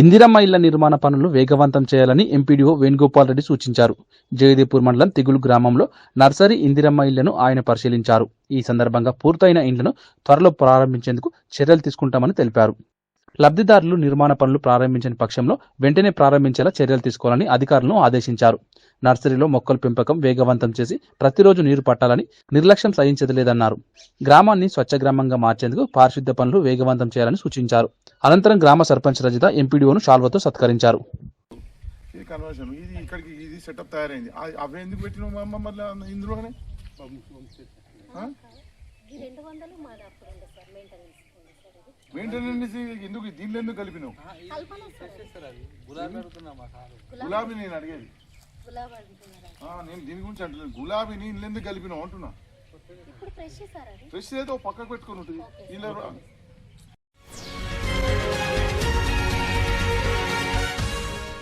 ఇందిరమ్మ ఇళ్ళ నిర్మాణ పనులు వేగవంతం చేయాలని ఎంపీడీఓ వేణుగోపాల్ రెడ్డి సూచించారు. జయదేపూర్ మండలం తిగులు గ్రామంలో నర్సరీ ఇందిరమ్మ ఇళ్ళను ఆయన పరిశీలించారు. ఈ సందర్భంగా పూర్తయిన ఇండ్లను త్వరలో ప్రారంభించేందుకు చర్యలు తీసుకుంటామని తెలిపారు. లబ్ధిదారులు నిర్మాణ పనులు ప్రారంభించని పక్షంలో వెంటనే ప్రారంభించేలా చర్యలు తీసుకోవాలని అధికారులను ఆదేశించారు. నర్సరీలో మొక్కల పెంపకం వేగవంతం చేసి ప్రతిరోజు నీరు పట్టాలని నిర్లక్ష్యం సహించదు లేదన్నారు గ్రామాన్ని స్వచ్ఛ గ్రామంగా మార్చేందుకు పారిశుద్ధ్య పనులు వేగవంతం చేయాలని సూచించారు. అనంతరం గ్రామ సర్పంచ్ రజిత ఎంపీడీఓను షాల్వతో సత్కరించారు. ఇది కన్వర్షన్ ఇది ఇక్కడికి ఇది సెటప్ తయారైంది. ఆ- అవి ఎందుకు పెట్టినావు మళ్ళీ ఇందులోనే? మెయింటెనెన్స్ ఎందుకు? దీంట్లో ఎందుకు కలిపినావు? కల్పన సార్ గులాబీ నేను అడిగేది. నేను దీని గురించి అంటలేదు గులాబీ నేను ఎందుకు కలిపినావు అంటున్నా? ఇప్పుడు ఫ్రెష్ ఏదో పక్కకు పెట్టుకొని ఉంటుంది. ఇలా